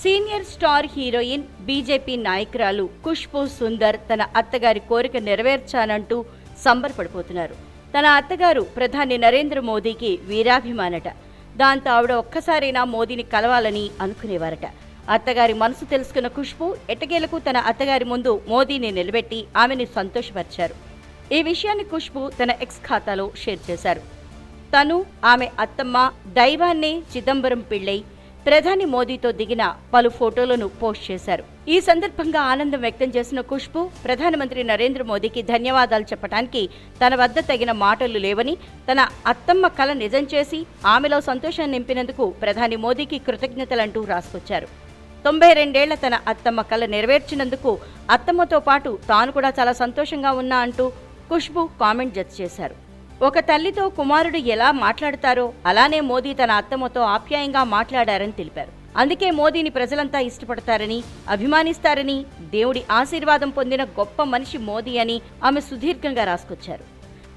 Senior star heroine BJP నాయకురాలు ఖుష్బూ సుందర్ తన అత్తగారి కోరిక నెరవేర్చానంటూ సంబరపడిపోతున్నారు. తన అత్తగారు ప్రధాని నరేంద్ర మోదీకి వీరాభిమానట. దాంతో ఆవిడ ఒక్కసారైనా మోదీని కలవాలని అనుకునేవారట. అత్తగారి మనసు తెలుసుకున్న ఖుష్బూ ఎటగేలకు తన అత్తగారి ముందు మోదీని నిలబెట్టి ఆమెని సంతోషపరిచారు. ఈ విషయాన్ని ఖుష్బూ తన ఎక్స్ ఖాతాలో షేర్ చేశారు. తను ఆమె అత్తమ్మ దైవాన్నే చిదంబరం పిళ్ళై ప్రధాని మోదీతో దిగిన పలు ఫోటోలను పోస్ట్ చేశారు. ఈ సందర్భంగా ఆనందం వ్యక్తం చేసిన ఖుష్బు ప్రధానమంత్రి నరేంద్ర మోదీకి ధన్యవాదాలు చెప్పడానికి తన వద్ద తగిన మాటలు లేవని తన అత్తమ్మ కల నిజం చేసి ఆమెలో సంతోషాన్ని నింపినందుకు ప్రధాని మోదీకి కృతజ్ఞతలంటూ రాసుకొచ్చారు. తొంభై రెండేళ్ళ తన అత్తమ్మ కల నెరవేర్చినందుకు అత్తమ్మతో పాటు తాను కూడా చాలా సంతోషంగా ఉన్నా అంటూ ఖుష్బు కామెంట్ జత చేశారు. ఒక తల్లితో కుమారుడు ఎలా మాట్లాడతారో అలానే మోదీ తన అత్తమ్మతో ఆప్యాయంగా మాట్లాడారని తెలిపారు. అందుకే మోదీని ప్రజలంతా ఇష్టపడతారని అభిమానిస్తారని దేవుడి ఆశీర్వాదం పొందిన గొప్ప మనిషి మోదీ అని ఆమె సుదీర్ఘంగా రాసుకొచ్చారు.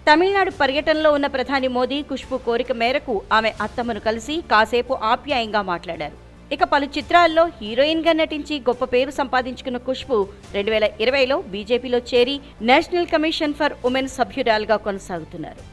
తమిళనాడు పర్యటనలో ఉన్న ప్రధాని మోదీ ఖుష్బు కోరిక మేరకు ఆమె అత్తమ్మను కలిసి కాసేపు ఆప్యాయంగా మాట్లాడారు. ఇక పలు చిత్రాల్లో హీరోయిన్గా నటించి గొప్ప పేరు సంపాదించుకున్న ఖుష్బు రెండు వేల ఇరవైలో బీజేపీలో చేరి నేషనల్ కమిషన్ ఫర్ ఉమెన్ సభ్యురాలుగా కొనసాగుతున్నారు.